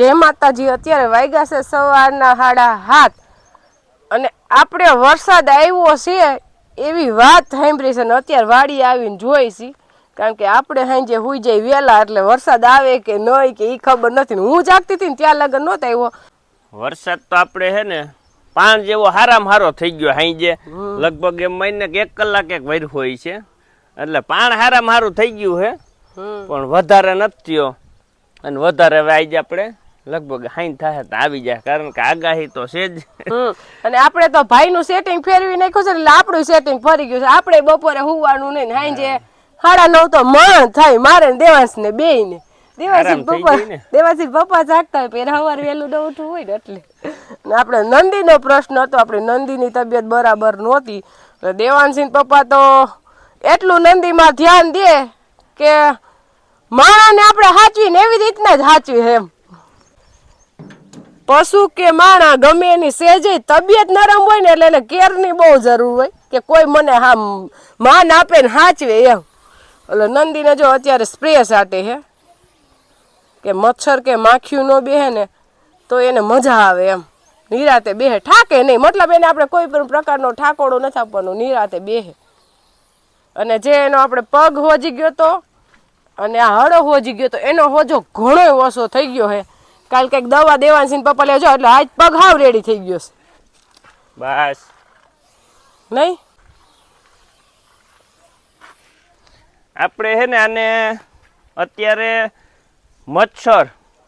જય માતાજી અત્યારે વાગ્યા છે સવારના સાડા હાથ અને આપણે વરસાદ આવ્યો છે એવી વાત સાંભળી છે ને અત્યારે વાડી આવીને જોઈ છી. કારણ કે આપણે સાંજે હુઈ જાય વહેલા એટલે વરસાદ આવે કે નહીં કે એ ખબર નથી હું જાગતી હતી ને ત્યાં લગન નહોતો આવ્યો. વરસાદ તો આપણે હે ને પાંચ જેવો હારામ હારો થઈ ગયો સાંજે. લગભગ એમ મહિને કે એક કલાક એક વર હોય છે. એટલે પાણ હારામ હારું થઈ ગયું હે. પણ વધારે નથી થયો. અને વધારે હવે આજે આપણે લગભગ હાઈન થાય તો આવી જાય કારણ કે આગાહી તો છે જ. અને આપણે તો ભાઈનું સેટિંગ ફેરવી નાખ્યું છે એટલે આપણું સેટિંગ ફરી ગયું છે. આપણે બપોરે હુવાનું નહીં હાઈ જે સાડા નવ તો મણ થાય મારે દેવાંશ ને બે ને દેવાસી પપ્પા દેવાસી પપ્પા જાગતા હોય પેલા સવારે વહેલું ન ઉઠવું હોય ને એટલે. ને આપણે નંદીનો પ્રશ્ન હતો આપણે નંદીની તબિયત બરાબર નહોતી. એટલે દેવાંશી પપ્પા તો એટલું નંદીમાં ધ્યાન દે કે માણાને આપણે સાચવીને એવી રીતના જ સાચવી એમ. પશુ કે માણા ગમે એની સેજે તબિયત નરમ હોય ને એટલે એને કેરની બહુ જરૂર હોય કે કોઈ મને હા માન આપે ને સાચવે એમ. એટલે નંદીને જો અત્યારે સ્પ્રે સાટે હે, કે મચ્છર કે માખીયું ન બેહે ને તો એને મજા આવે એમ. નિરાતે બેહે, ઠાકે નહીં. મતલબ એને આપણે કોઈ પણ પ્રકારનો ઠાકોડો નથી આપવાનો, નિરાતે બેહે. અને જે એનો આપણે પગ હોજી ગયો તો, અને આ હળો હોજી ગયો તો એનો હોજો ઘણો ઓછો થઈ ગયો હે. કાલ કંઈક દવા દેવાની છે ને પપ્પા લેજો એટલે આજ પગ હાવ રેડી થઈ ગયો છે. બસ. નહીં? આપણે હે ને આને અત્યારે મચ્છર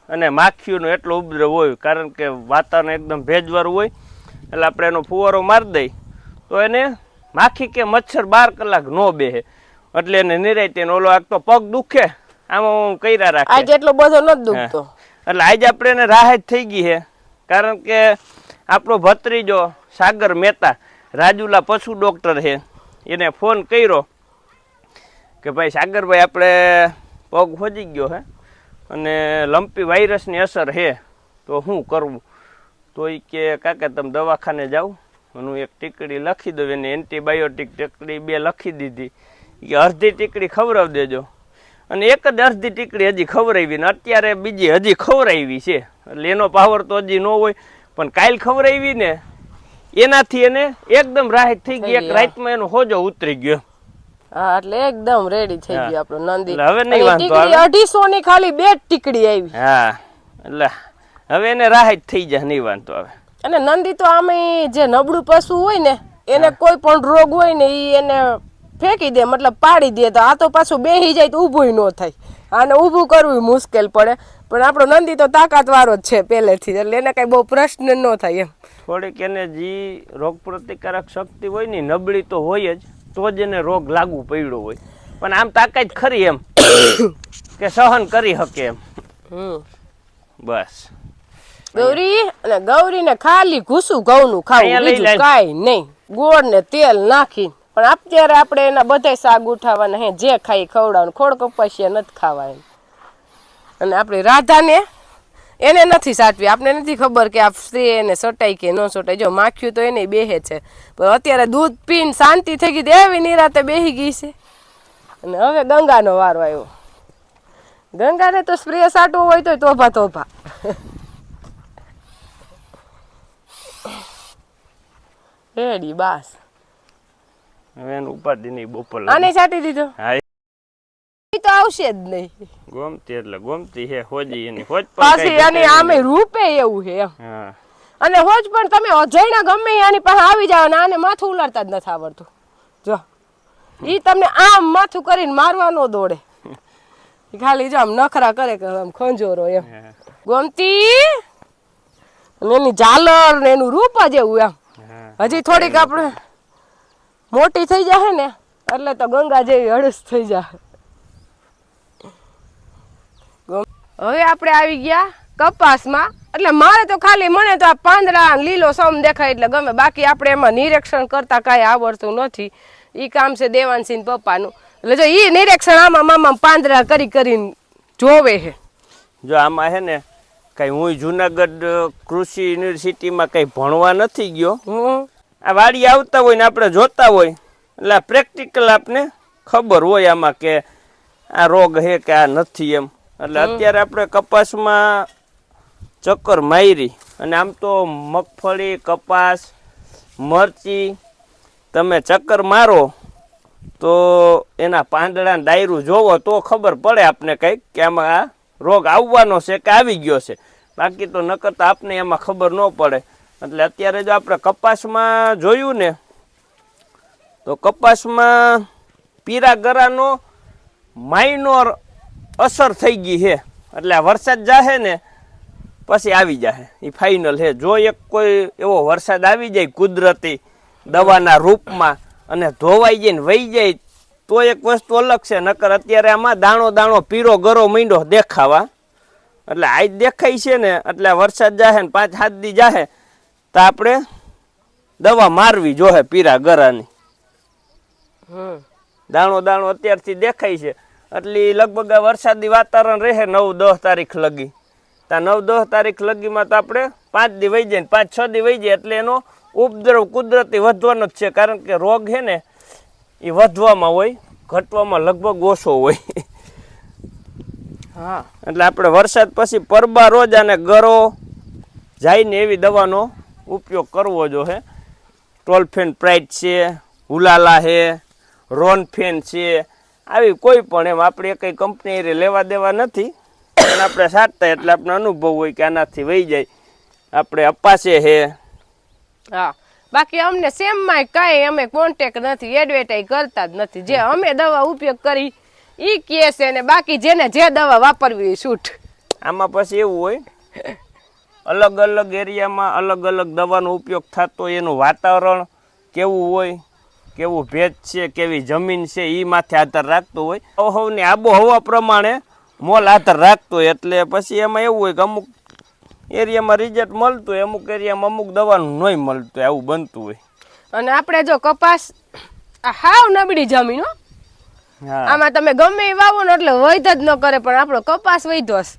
અને માખીઓનો એટલો ઉપદ્રવ હોય કારણ કે વાતાવરણ એકદમ ભેજવાળું હોય એટલે આપણે એનો ફુવારો મારી દઈ તો એને માખી કે મચ્છર બાર કલાક ન બેહે એટલે એને નિરાય તેનો ઓલો આગ તો પગ દુખે આમાં હું કર્યા રાખે. આજ એટલો બધો નથી દુખતો. એટલે આજે આપણે એને રાહત થઈ ગઈ છે. કારણ કે આપણો ભત્રીજો સાગર મહેતા, રાજુલા પશુ ડૉક્ટર છે. એને ફોન કર્યો કે ભાઈ સાગરભાઈ, આપણે પગ ખોજી ગયો હે અને લંપી વાયરસની અસર છે, તો શું કરવું? તો એ કે, કાકા, તમે દવાખાને જાઓ. હું એક ટીકડી લખી દઉં, એને એન્ટીબાયોટિક ટીકડી બે લખી દીધી. કે, અડધી ટીકડી ખવડાવી દેજો. અને એક જ અડધી ટીકડી હજી ખવરાવી ને અત્યારે બીજી હજી ખવડાવી છે. એટલે એનો પાવર તો હજી ન હોય પણ કાલ ખવરાવી ને એનાથી એને એકદમ રાહત થઈ ગઈ એક રાતમાં એનો હોજો ઉતરી ગયો. હા એટલે એકદમ રેડી થઈ. ગયો આપણો નંદી. હવે નહીં વાંધો આવે. અઢીસો ની ખાલી બે જ ટીકડી આવી. હા એટલે હવે એને રાહત થઈ જાય નહીં વાંધો આવે. અને નંદી તો આમે જે નબળું પશુ હોય ને એને કોઈ પણ રોગ હોય ને એ એને ફેંકી દે મતલબ પાડી દે તો આ તો પાછું બેહી જાય તો ઊભું ન થાય. આને ઊભું કરવું મુશ્કેલ પડે. પણ આપણો નંદી તો તાકાતવાળો જ છે પહેલેથી એટલે એને કાંઈ બહુ પ્રશ્ન ન થાય એમ. થોડીક એને જે રોગ પ્રતિકારક શક્તિ હોય ને નબળી તો હોય જ તો જ એને રોગ લાગુ પડ્યો હોય. પણ આમ તાકાત ખરી એમ. કે સહન કરી શકે એમ. હમ. બસ. ગૌરી અને ગૌરીને ખાલી ઘૂસું ઘઉંનું ખાવું બીજું કાંઈ નહીં. ગોળ ને તેલ નાખી પણ અત્યારે આપણે એના બધા શાક ઉઠાવવાના હે, જે ખાઈ ખવડાવવાનું, ખોડ કપાસિયા નથી ખાવા એમ અને આપણી રાધાને એને નથી સાચવી. આપણે નથી ખબર કે આ સ્ત્રી એને સટાઈ કે ન સટાઈ. જો માખ્યું તો એને બેહે છે. પણ અત્યારે દૂધ પીને શાંતિ થઈ ગઈ એવી નિરાતે બેહી ગઈ છે. અને હવે ગંગાનો વારો આવ્યો. ગંગાને તો સ્પ્રે સાટવો હોય તો તોભા તોભા. રેડી, બાસ. હવે એનું ઉપાડી નહીં બપોર આને છાંટી દીધો? હા તો આવશે જ નહીં. ગોમતી એટલે ગોમતી હે હોજી એની હોજ પણ પાછી એની આમે રૂપે એવું હે હા. અને હોજ પણ તમે અજયના ગમે એની પાસે આવી જાવ ને આને માથું ઉલાડતા જ નથી આવડતું. જો. ઈ તમને આમ માથું કરીને મારવા નો દોડે. ખાલી જો આમ નખરા કરે કે આમ ખંજોરો એમ. ગોમતી? અને એની ઝાલર ને એનું રૂપ જ એવું એમ. હજી થોડીક આપણે મોટી થઈ જાય ને એટલે તો ગંગા જેવી હળસ થઈ જાય હવે આપણે આવી ગયા કપાસમાં એટલે મારે તો ખાલી મને તો આ પાંદડા લીલો સમ દેખાય એટલે ગમે બાકી આપણે એમાં નિરીક્ષણ કરતા કાંઈ આવડતું નથી. એ કામ છે દેવાનસિંહ પપ્પાનું. એટલે જો એ નિરીક્ષણ આમાં મામા પાંદડા કરી કરીને જોવે છે. જો આમાં છે ને કઈ હું જુનાગઢ કૃષિ યુનિવર્સિટીમાં કઈ ભણવા નથી ગયો હું આ વાડી આવતા હોય ને આપણે જોતા હોય એટલે પ્રેક્ટિકલ આપને ખબર હોય આમાં કે આ રોગ હે કે આ નથી એમ. એટલે અત્યારે આપણે કપાસમાં ચક્કર મારી અને આમ તો મગફળી કપાસ મરચી તમે ચક્કર મારો તો એના પાંદડા ડાયરું જોવો તો ખબર પડે આપને કંઈક કે આમાં આ રોગ આવવાનો છે કે આવી ગયો છે. બાકી તો નકર તો આપને એમાં ખબર ન પડે. એટલે અત્યારે જો આપણે કપાસમાં જોયું ને, તો કપાસમાં પીરા ગરાનો માઇનોર અસર થઈ ગઈ છે. એટલે આ વરસાદ જાહે ને, પછી આવી જાહે. એ ફાઇનલ છે. જો એક કોઈ એવો વરસાદ આવી જાય કુદરતી દવાના રૂપમાં અને ધોવાઈ જાય ને વહી જાય, તો એક વસ્તુ અલગ છે. નકર અત્યારે આમાં દાણો દાણો પીરો ગરો મીંડો દેખાવા. એટલે આજ દેખાય છે ને, એટલે વરસાદ જાહે ને પાંચ સાત દી જાહે તો આપણે દવા મારવી જોહે પીરા ગરાની. દાણો દાણો અત્યારથી દેખાય છે. એટલે લગભગ આ વરસાદી વાતાવરણ રહે નવ દસ તારીખ લગી. તા નવ દસ તારીખ લગીમાં તો આપણે પાંચ દી વહી જાય ને પાંચ છ દી વહી જાય એટલે એનો ઉપદ્રવ કુદરતી વધવાનો જ છે. કારણ કે રોગ છે ને એ વધવામાં હોય ઘટવામાં લગભગ ઓછો હોય. હા. એટલે આપણે વરસાદ પછી પરબા રોજ અને ગરો જઈને એવી દવાનો ઉપયોગ કરવો જો હે. ટોલફેન પ્રાઇટ છે હુલાલા છે રોનફેન છે આવી કોઈ પણ એમ આપણે કંઈ કંપની એ લેવા દેવા નથી. પણ આપણે સાચતા એટલે આપણે અનુભવ હોય કે આનાથી વહી જાય. આપણે અપાશે છે હા. બાકી અમને સેમમાં કાંઈ અમે કોન્ટેક નથી એડવર્ટાઈઝ કરતા જ નથી. જે અમે દવા ઉપયોગ કરી એ કહે છે ને બાકી જેને જે દવા વાપરવી છૂટ. આમાં પછી એવું હોય અલગ અલગ એરિયામાં અલગ અલગ દવાનો ઉપયોગ થતો હોય એનું વાતાવરણ કેવું હોય કેવું ભેજ છે કેવી જમીન છે એ માથે આધાર રાખતો હોય. આબોહવાની આબોહવા પ્રમાણે મોલ આધાર રાખતો હોય એટલે પછી એમાં એવું હોય કે અમુક એરિયામાં રિઝલ્ટ મળતું હોય અમુક એરિયામાં અમુક દવાનું નહીં મળતું હોય આવું બનતું હોય. અને આપણે જો કપાસ આ હાવ નબળી જમીન હો. આમાં તમે ગમે એ વાવો ને એટલે વૈધ જ ન કરે પણ આપણો કપાસ વૈધો છે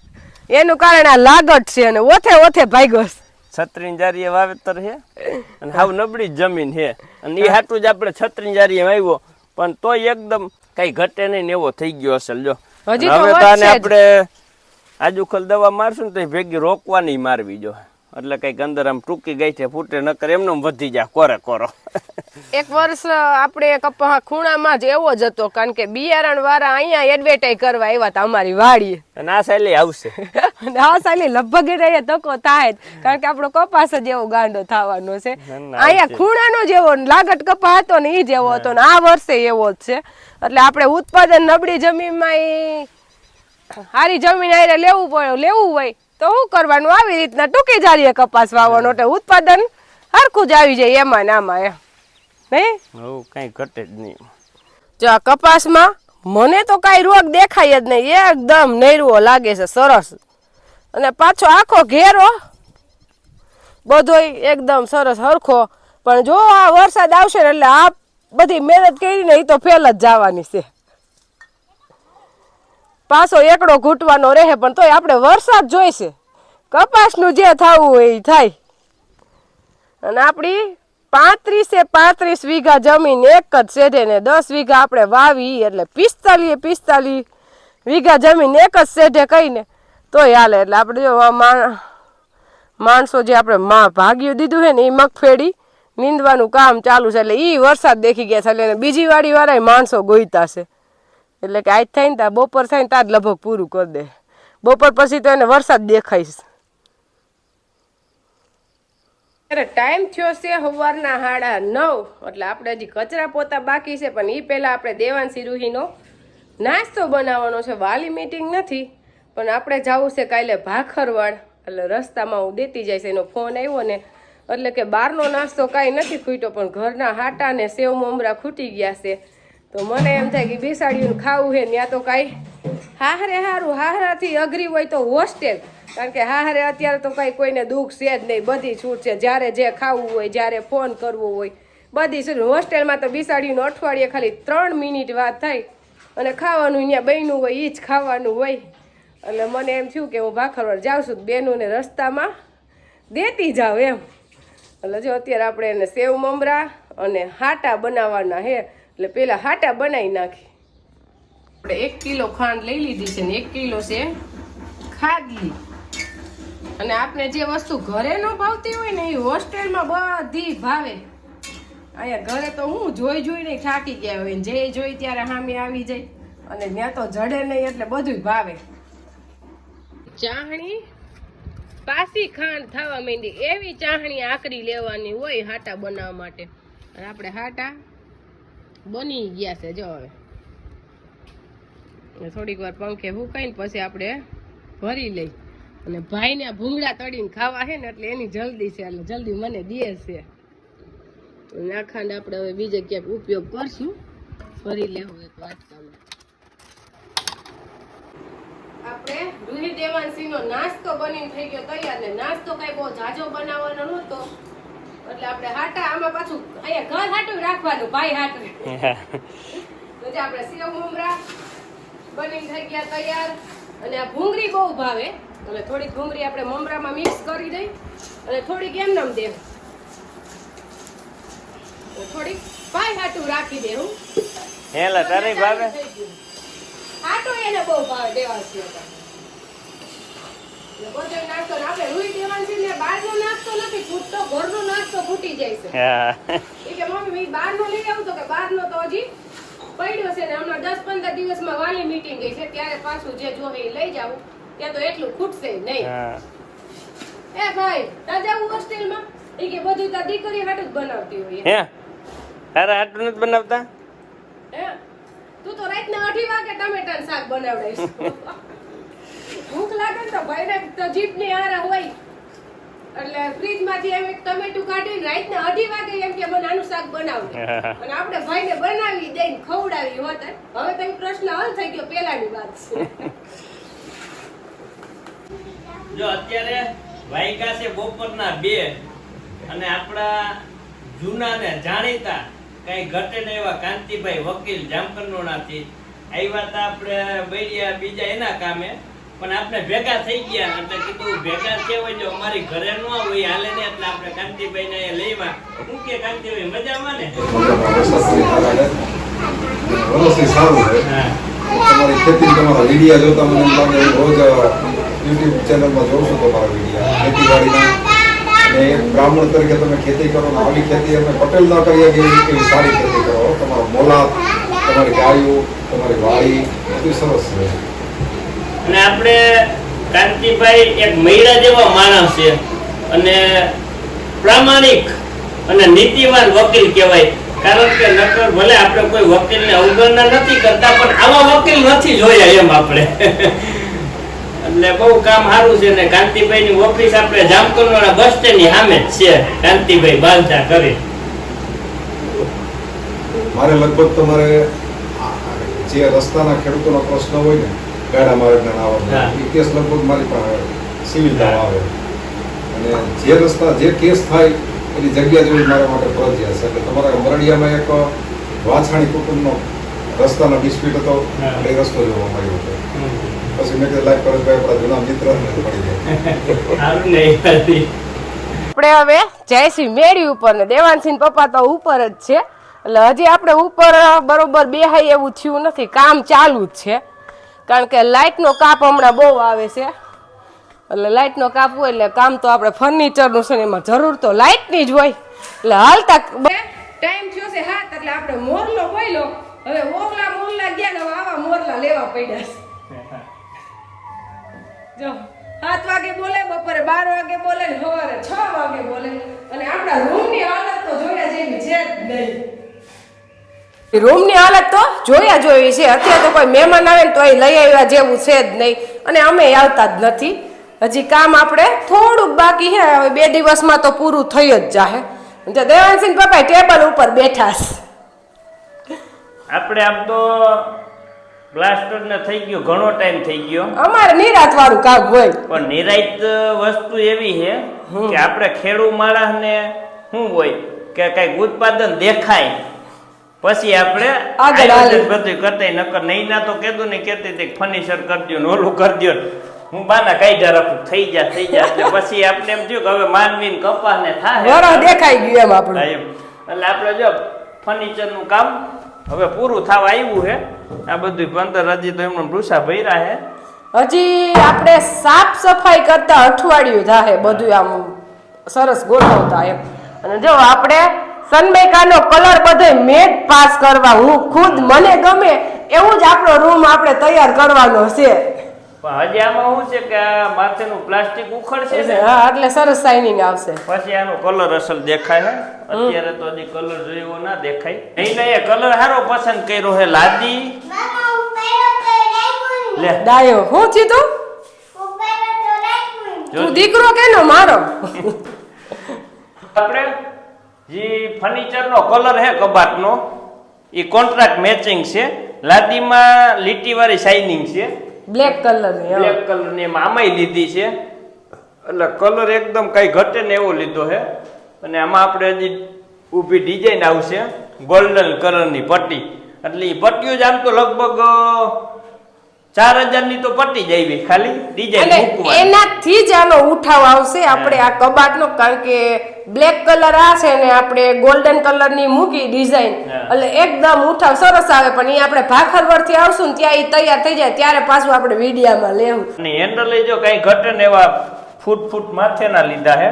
એનું કારણ આ લાગત છે અને ઓથે ઓથે ભાગ્યો. છત્રીન જારીએ વાવેતર છે અને હાવ નબળી જમીન છે. અને એ હાટું જ આપણે છત્રીન જારીએ વાવ્યો પણ તોય એકદમ કઈ ઘટે નહીં ને એવો થઈ ગયો અસલ જો તો હવે તો આને આપણે આજુખલ દવા મારશું ને તો ભેગી રોકવાની મારવી જો. એટલે કંઈક અંદર આમ ટૂંકી ગઈ છે ફૂટે નકર કરે એમ વધી જાય કોરે કોરો. એક વર્ષ આપણે કપા ખૂણામાં જ એવો જ હતો કારણ કે બિયારણ વાળા અહીંયા એડવર્ટાઈઝ કરવા આવ્યા હતા અમારી વાડીએ. અને આ સાલે આવશે. આ સાલી લગભગ એ તકો થાય જ કારણ કે આપણો કપાસ જ એવો ગાંડો થવાનો છે. અહીંયા ખૂણાનો જેવો લાગટ કપા હતો ને એ જેવો હતો ને આ વર્ષે એવો જ છે. એટલે આપણે ઉત્પાદન નબળી જમીનમાં હારી સારી જમીન આરે લેવું પડે લેવું હોય તો શું કરવાનું? આવી રીતના ટૂંકી જારીએ કપાસ વાવવાનો એટલે ઉત્પાદન સરખું જ આવી જાય એમાં ને આમાં એમ. નહીં હવે કઈ ઘટે જ નહીં. જો આ કપાસમાં મને તો કાંઈ રોગ દેખાય જ નહીં. એકદમ નૈરુઓ લાગે છે સરસ. અને પાછો આખો ઘેરો બધોય એકદમ સરસ હરખો. પણ જો આ વરસાદ આવશે ને એટલે આ બધી મહેનત કરીને એ તો ફેલ જ જવાની છે. પાછો એકડો ઘૂંટવાનો રહે પણ તોય આપણે વરસાદ જોઈશે. કપાસનું જે થવું હોય એ થાય. અને આપણી પાંત્રીસે પાંત્રીસ વીઘા જમીન એક જ શેઢે ને દસ વીઘા આપણે વાવી એટલે પિસ્તાલીએ પિસ્તાલીસ વીઘા જમીન એક જ શેઢે કહીને તોય હાલે. એટલે આપણે જો માણસો જે આપણે માં ભાગ્યું દીધું છે ને એ મગફેડી નીંદવાનું કામ ચાલુ છે એટલે એ વરસાદ દેખી ગયા છે એટલે બીજી વાડી વાળા માણસો ગોઈતા છે. એટલે કે આજ થાય ને ત્યાં બપોર થાય ને ત્યાં જ લગભગ પૂરું કરી દે. બપોર પછી તો એને વરસાદ દેખાઈશ અરે, ટાઈમ થયો છે સવારના સાડા નવ. એટલે આપણે હજી કચરા પોતા બાકી છે, પણ એ પહેલાં આપણે દેવાંશી રૂહીનો નાસ્તો બનાવવાનો છે. વાલી મીટિંગ નથી, પણ આપણે જવું છે કાલે ભાખરવાડ. એટલે રસ્તામાં હું દેતી જાય છે, એનો ફોન આવ્યો ને. એટલે કે બહારનો નાસ્તો કાંઈ નથી ખૂટ્યો, પણ ઘરના હાટા ને સેવ મમરા ખૂટી ગયા છે. તો મને એમ થાય કે બેસાડીને ખાવું છે ત્યાં તો કાંઈ હાહરે હારું, હાહરાથી અઘરી હોય તો હોસ્ટેલ. કારણ કે હાહરે અત્યારે તો કાંઈ કોઈને દુઃખ છે જ નહીં, બધી છૂટ છે. જ્યારે જે ખાવું હોય, જ્યારે ફોન કરવો હોય, બધી છૂટ. હોસ્ટેલમાં તો બિસાડીનું અઠવાડિયે ખાલી ત્રણ મિનિટ વાત થાય અને ખાવાનું અહીંયા બન્યું હોય એ જ ખાવાનું હોય. એટલે મને એમ થયું કે હું ભાખરવાડ જાઉં છું, બેનોને રસ્તામાં દેતી જાઉં એમ. એટલે જો અત્યારે આપણે એને સેવ મમરા અને હાટા બનાવવાના હે એટલે પહેલાં હાટા બનાવી નાખી. આપણે એક કિલો ખાંડ લઈ લીધી છે ને એક કિલો છે ખાદલી. અને આપણે જે વસ્તુ ઘરે ન ભાવતી હોય ને એ હોસ્ટેલમાં બધી ભાવે. અહીંયા ઘરે તો હું જોઈ જોઈને થાકી ગયા હોય જે જોઈ ત્યારે હામી આવી જાય. અને ત્યાં તો જડે નહીં એટલે બધું ભાવે. ચાહણી? પાસી ખાંડ થવા માંડી. એવી ચાહણી આકરી લેવાની હોય હાટા બનાવવા માટે. આપણે હાટા બની ગયા છે, જો હવે. થોડીક વાર પંખે હુકાઈને પછી આપણે ભરી લઈ. અને ભાઈને આ ભૂંગળા તળીને ખાવા છે ને એટલે એની જલ્દી છે એટલે જલ્દી મને દે છે. અને આપણે હવે બીજે ક્યાંક ઉપયોગ કરશું. ભરી લેવું એક વાટકામાં. આપણે રૂહી દેવાંશી નો નાસ્તો બની થઈ ગયો તૈયાર ને નાસ્તો કઈ બહુ જાજો બનાવવાનો નહોતો. એટલે આપણે હાટા આમાં પાછું અહીંયા ઘર હાટું રાખવાનું ભાઈ હાટું. પછી આપણે સેવ મમરા બનીને થઈ ગયા તૈયાર. અને આ ભૂંગળી બહુ ભાવે. એટલે થોડીક ભૂંગળી આપણે મમરામાં મિક્સ કરી દઈ. અને થોડીક એમ નામ દે. થોડીક પાય હાટું રાખી દેવું હેલા તારે ભાવે? આટો એને બહુ ભાવે દેવા હતા. બધો નાસ્તો આપણે રૂઈ દેવાંશી ને બહારનો નાસ્તો નથી ફૂટતો ઘરનો નાસ્તો ફૂટી જાય છે. એ કે મમ્મી બહારનો લઈ આવું તો કે બહારનો તો હજી પડ્યો છે ને હમણાં દસ પંદર દિવસમાં વાલી મીટિંગ ગઈ છે ત્યારે પાછું જે જોવે એ લઈ જાવું ત્યાં તો એટલું ખૂટશે નહીં. એ ભાઈ તા જાવું હોસ્ટેલમાં એ કે બધું તાર દીકરી હાટું જ બનાવતી હોય હે? તારા આટલું નથી બનાવતા? હે? તું તો રાતના અઢી વાગે ટમેટાનું શાક બનાવડાવીશ. ભૂખ લાગે ને તો ભાઈને તો જીભની આરા હોય. એટલે ફ્રીજમાંથી એમ એક ટમેટું કાઢીને રાતના અઢી વાગે એમ કે મને આનું શાક બનાવજો. અને આપણે ભાઈને બનાવી દઈને ખવડાવી હોત હવે તો પ્રશ્ન હલ થઈ ગયો પેલાની વાત. છે જો અત્યારે વાયકા છે બપોરના બે અને આપણા જૂના ને જાણીતા કઈ ઘટે ને એવા કાંતિભાઈ વકીલ જામકંડોળાથી આવ્યા હતા આપણે બૈરિયા બીજા એના કામે. પણ આપણે ભેગા થઈ ગયા એટલે કીધું ભેગા છે હોય જો અમારી ઘરે ન હોય હાલે ને એટલે આપણે કાંતિભાઈ ને લેવા હું કે, કાંતિભાઈ, મજામાં ને? ખેતી તમારા વિડીયા અને બ્રાહ્મણ તરીકે તમે ખેતી કરો, ને આવી ખેતી અમે પટેલ ના કરીએ કે એવી સારી ખેતી કરો. તમારો મોલાદ તમારી ગાયો, તમારી વાડી, બધું સરસ છે. અને આપણે કાંતિભાઈ એક મહિલા જેવા માણસ છે. અને પ્રામાણિક અને નીતિવાન વકીલ કહેવાય. કારણ કે નકર ભલે આપણે કોઈ વકીલને અવગણના નથી કરતા, પણ આવા વકીલ નથી જોયા એમ આપણે. એટલે બહુ કામ સારું છે ને કાંતિભાઈની ઓફિસ આપણે જામકંડોળા બસ સ્ટેન્ડની સામે જ છે. કાંતિભાઈ બાલતા કરી મારે લગભગ તમારે જે રસ્તાના ખેડૂતોનો પ્રશ્ન હોય ને ગાડા મારે હા. એ કેસ લગભગ મારી પાસે સિવિલ આવે. અને જે રસ્તા જે કેસ થાય એની જગ્યા જોઈ મારા માટે ફરજિયાત છે. એટલે તમારા મરડિયામાં એક વાછાણી કુટુંબનો રસ્તાનો ડિસ્પ્યુટ હતો એટલે એ રસ્તો જોવા મળ્યો હતો. પછી મેં કીધું લાઈક પરેશભાઈ આપણા જૂના મિત્ર મળી જાય. આપણે હવે જયશ્રી મેળી ઉપર ને દેવાનસિંહ પપ્પા તો ઉપર જ છે. એટલે હજી આપણે ઉપર બરોબર બેહાય એવું થયું નથી. કામ ચાલુ જ છે. કારણ કે લાઇટનો કાપ હમણાં બહુ આવે છે. એટલે લાઇટનો કાપ હોય એટલે કામ તો આપણે ફર્નિચરનું છે ને એમાં જરૂર તો લાઇટની જ હોય. એટલે હાલતા ટાઈમ થયો છે હાથ, એટલે આપણે મોરલો બોલ્યો હવે ઓગલા મોરલા ગયા ને આવા મોરલા લેવા પડ્યા છે. જો, સાત વાગે બોલે, બપોરે બાર વાગે બોલે સવારે છ વાગે બોલે. અને આપણા રૂમની હાલત તો જોયા જેવી છે જ નહીં. રૂમની હાલત તો જોયા જોઈ છે. અત્યારે તો કોઈ મહેમાન આવે ને તો એ લઈ આવ્યા જેવું છે જ નહીં. અને અમે આવતા જ નથી. હજી કામ આપણે થોડુંક બાકી છે. હવે બે દિવસમાં તો પૂરું થઈ જ જાહે. દેવાનસિંહ પપ્પા ટેબલ ઉપર બેઠા છે. આપણે આમ તો બ્લાસ્ટર ને થઈ ગયો ઘણો ટાઈમ થઈ ગયો. અમારે નિરાત વાળું કામ હોય. પણ નિરાત વસ્તુ એવી છે કે આપણે ખેડૂત માણસને શું હોય? કે કંઈક ઉત્પાદન દેખાય. પછી આપણે આગળ બધું કરતા નકર નહીં ના તો કીધું ને કેતી હતી ફર્નિચર કરી દો ને ઓલું કરી દો હું બાના કાઢ્યા રાખું થઈ જા થઈ જા. એટલે પછી આપણે એમ થયું કે હવે માનવીન કપાસ ને થાય દેખાઈ ગયું એમ આપણે. એટલે આપણે જો ફર્નિચરનું કામ હવે પૂરું થવા આવ્યું છે આ બધું પંદર હજી તો એમણે ભૂસા ભર્યા છે હજી આપણે સાફ સફાઈ કરતા અઠવાડિયું થાય બધું આમ સરસ ગોઠવતા એમ. અને જો આપણે સનમેકાનો કલર બધે મેટ પાસ કરવા. હું ખુદ મને ગમે એવું જ આપણો રૂમ આપણે તૈયાર કરવાનો છે. પણ હજી આમાં શું છે કે આ માથેનું પ્લાસ્ટિક ઉખડશે ને? હા એટલે સરસ શાઇનિંગ આવશે. પછી આનો કલર અસલ દેખાય હે અત્યારે તો હજી કલર જોયો ના દેખાય. નહીં નહીં કલર સારો પસંદ કર્યો હે લાદી. લે. ડાયો હું થયું તું? તું દીકરો કેનો મારો? આપણે? જે ફર્નિચરનો કલર હે કબાટનો એ કોન્ટ્રાક્ટ મેચિંગ છે. લાદીમાં લીટીવાળી શાઇનિંગ છે. બ્લેક કલર બ્લેક કલરની એમાં આમાંય લીધી છે. એટલે કલર એકદમ કઈ ઘટે ને એવો લીધો છે અને આમાં આપણે હજી ઊભી ડિઝાઇન આવશે. ગોલ્ડન કલરની પટ્ટી. એટલે એ પટ્ટીઓ જ આમ તો લગભગ ચાર હજારની તો પટી જ ખાલી. ડિઝાઇન એનાથી જ આનો ઉઠાવ આવશે. આપણે આ કબાટ નો કારણ કે બ્લેક કલર આ છે ને આપણે ગોલ્ડન કલરની મૂકી ડિઝાઇન એટલે એકદમ ઉઠાવ સરસ આવે. પણ એ આપણે ભાખર વરથી આવશું ને ત્યાં એ તૈયાર થઈ જાય. ત્યારે પાછું આપણે વિડીયામાં લેવું. અને હેન્ડલ જો કઈ ઘટે ને એવા ફૂટ ફૂટ માથેના લીધા હે.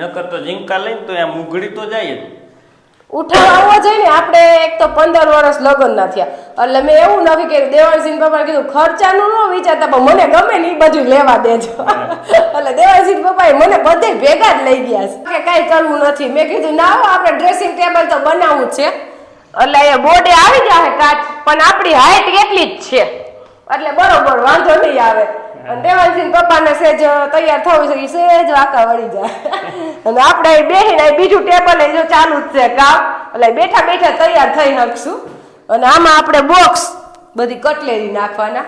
નકર તો ઝીંકા લઈને તો એમ ઉઘડી તો જાય જ. ઉઠાવ આવવો જોઈએ ને આપણે એક તો પંદર વર્ષ લગ્ન ના થયા. એટલે મેં એવું નક્કી કર્યું દેવાનસિંહ પપ્પા કીધું, ખર્ચાનું ન વિચારતા, પણ મને ગમે ને એ બધું લેવા દેજો. એટલે દેવાનસિંહ પપ્પાએ મને બધે ભેગા જ લઈ ગયા છે. કે કાંઈ કરવું નથી. મેં કીધું, ના આપણે ડ્રેસિંગ ટેબલ તો બનાવવું છે. એટલે એ બોર્ડે આવી જાય કાચ, પણ આપણી હાઈટ એટલી જ છે. એટલે બરોબર, વાંધો નહીં આવે. અને દેવાનસિંહ પપ્પાને સેજ તૈયાર થવું છે એ સેજ વાંકા વળી જાય. અને આપણે અહીં બીજું ટેબલ જો ચાલુ જ છે કામ એટલે બેઠા બેઠા તૈયાર થઈ શકશું અને આમાં આપણે બોક્સ બધી કટલેરી નાખવાના.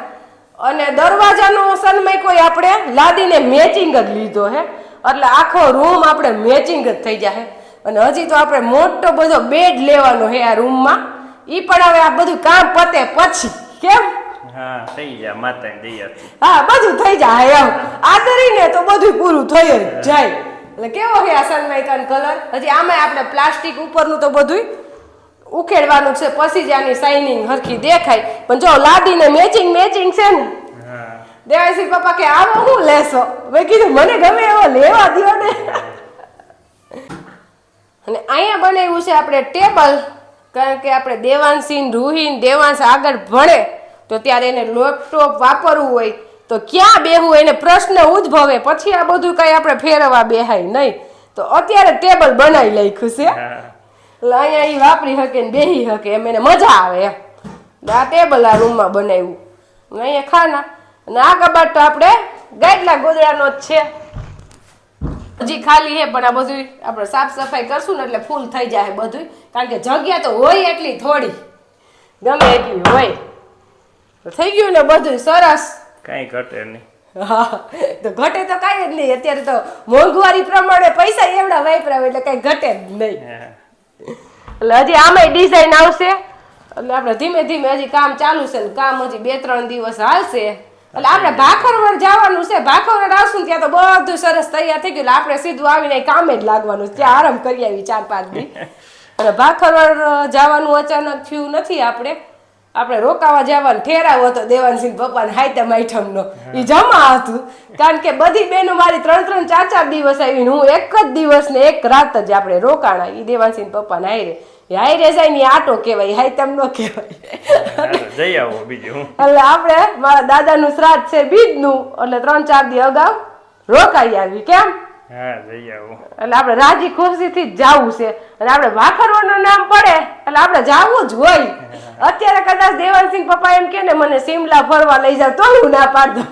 અને દરવાજાનો સન્મય કોઈ આપણે લાદીને મેચિંગ જ લીધો હે. એટલે આખો રૂમ આપણે મેચિંગ જ થઈ જાય અને હજી તો આપણે મોટો બધો બેડ લેવાનો હે આ રૂમમાં. એ પણ હવે આ બધું કામ પતે પછી. કેમ? હા થઈ જાય માતાની દયાથી હા બધું થઈ જાય એમ. આદરીને તો બધું પૂરું થઈ જ જાય. એટલે કેવો છે આ સનમાઇકાન કલર હજી આમાં આપણે પ્લાસ્ટિક ઉપરનું તો બધું ઉખેડવાનું છે પછી જ આની શાઇનિંગ હરખી દેખાય. પણ જો લાદીને મેચિંગ મેચિંગ છે ને દેવાસી પપ્પા કે આવો હું લેશો? મેં કીધું મને ગમે એવો લેવા દ્યો ને. અને અહીંયા બનાવ્યું છે આપણે ટેબલ કારણ કે આપણે દેવાંશીન રૂહીન દેવાંશ આગળ ભણે. તો ત્યારે એને લેપટોપ વાપરવું હોય તો ક્યાં બેહવું એને પ્રશ્ન ઉદ્ભવે. પછી આ બધું કઈ આપણે ફેરવવા બેહાય નહીં. તો અત્યારે ટેબલ બનાવી લખ્યું છે. એટલે અહીંયા એ વાપરી શકે ને બેહી શકે એમ એને મજા આવે એમ. આ ટેબલ આ રૂમમાં બનાવ્યું. અહીંયા ખાના. અને આ કબાટ તો આપણે ગાડલા ગોદડાનો જ છે. હજી ખાલી હે પણ આ બધું આપણે સાફ સફાઈ કરશું ને એટલે ફૂલ થઈ જાય બધું કારણ કે જગ્યા તો હોય એટલી થોડી. ગમે એટલી હોય. થઈ ગયું ને બધું સરસ. કઈ ઘટે નહીં. હા તો ઘટે તો કાંઈ જ નહીં. અત્યારે તો મોંઘવારી પ્રમાણે પૈસા એવડા વાપરાવે એટલે કઈ ઘટે જ નહીં. એટલે હજી આમાંય ડિઝાઇન આવશે. એટલે આપણે ધીમે ધીમે હજી કામ ચાલુ છે ને કામ હજી બે ત્રણ દિવસ હાલશે. એટલે આપણે ભાખરવડ જવાનું છે. ભાખરવડ આવશું ત્યાં તો બધું સરસ તૈયાર થઈ ગયું. એટલે આપણે સીધું આવીને કામે જ લાગવાનું છે. ત્યાં આરામ કરી આવી ચાર પાંચ દી. અને ભાખરવડ જવાનું અચાનક થયું નથી આપણે. આપણે રોકાવા જવાનું ઠેરાવો હતો દેવાનસિંહ પપ્પાને હાઈતમ આઈટમનો એ જમા હતું. કારણ કે બધી બહેનો મારી ત્રણ ત્રણ ચાર ચાર દિવસ આવી હું એક જ દિવસ ને એક રાત જ આપણે રોકાણા. એ દેવાનસિંહ પપ્પાને હાઈરે. હાઈરે જાય ને આટો કહેવાય હાઈતમ નો કહેવાય. જઈ આવો બીજું એટલે આપણે મારા દાદાનું શ્રાદ્ધ છે બીજનું. એટલે ત્રણ ચાર દી અગાઉ રોકાઈ આવી. કેમ? હા જઈ આવો. એટલે આપણે રાજી ખુશીથી જ જાવું છે. અને આપણે ભાખરવાનું નામ પડે. એટલે આપણે જાવું જ હોય. અત્યારે કદાચ દેવાનસિંહ પપ્પા એમ કે ને મને સિમલા ફરવા લઈ જાવ તો હું ના પાડ. દઉં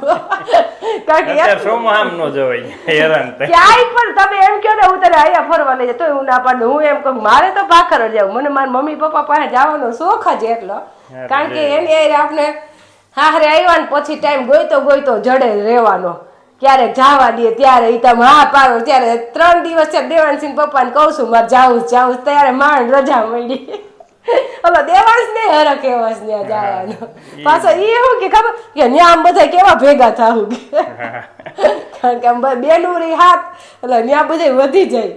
કારણ કે અત્યારે નો જવાય હેરાન ક્યાંય પણ તમે એમ કહો ને હું તને અહીંયા ફરવા લઈ જાઉં તોય હું ના પાડ. દઉં હું એમ કહું મારે તો ભાખર જ જાવું મને મારા મમ્મી પપ્પા પાસે જવાનો શોખ જ એટલો. કારણ કે એની હારે આપણે હારે આવ્યા ને પછી ટાઈમ ગોઈતો ગોઈતો જડે રહેવાનો. ક્યારેક જવા દે ત્યારે ઈ તમે હા પાડો. ત્યારે ત્રણ દિવસ છે દેવાનસિંહ પપ્પાને કહું છું મારે જાવું જ જાવું જ. ત્યારે માંડ રજા મળી. હલો દેવાંશ ને હરખ એવાસ ને જવાનો પાછો એ શું કે ખબર? કે ન્યા આમ બધા કેવા ભેગા થાવું કારણ કે આમ બેનુરી હાથ એટલે ન્યા બધા વધી જાય.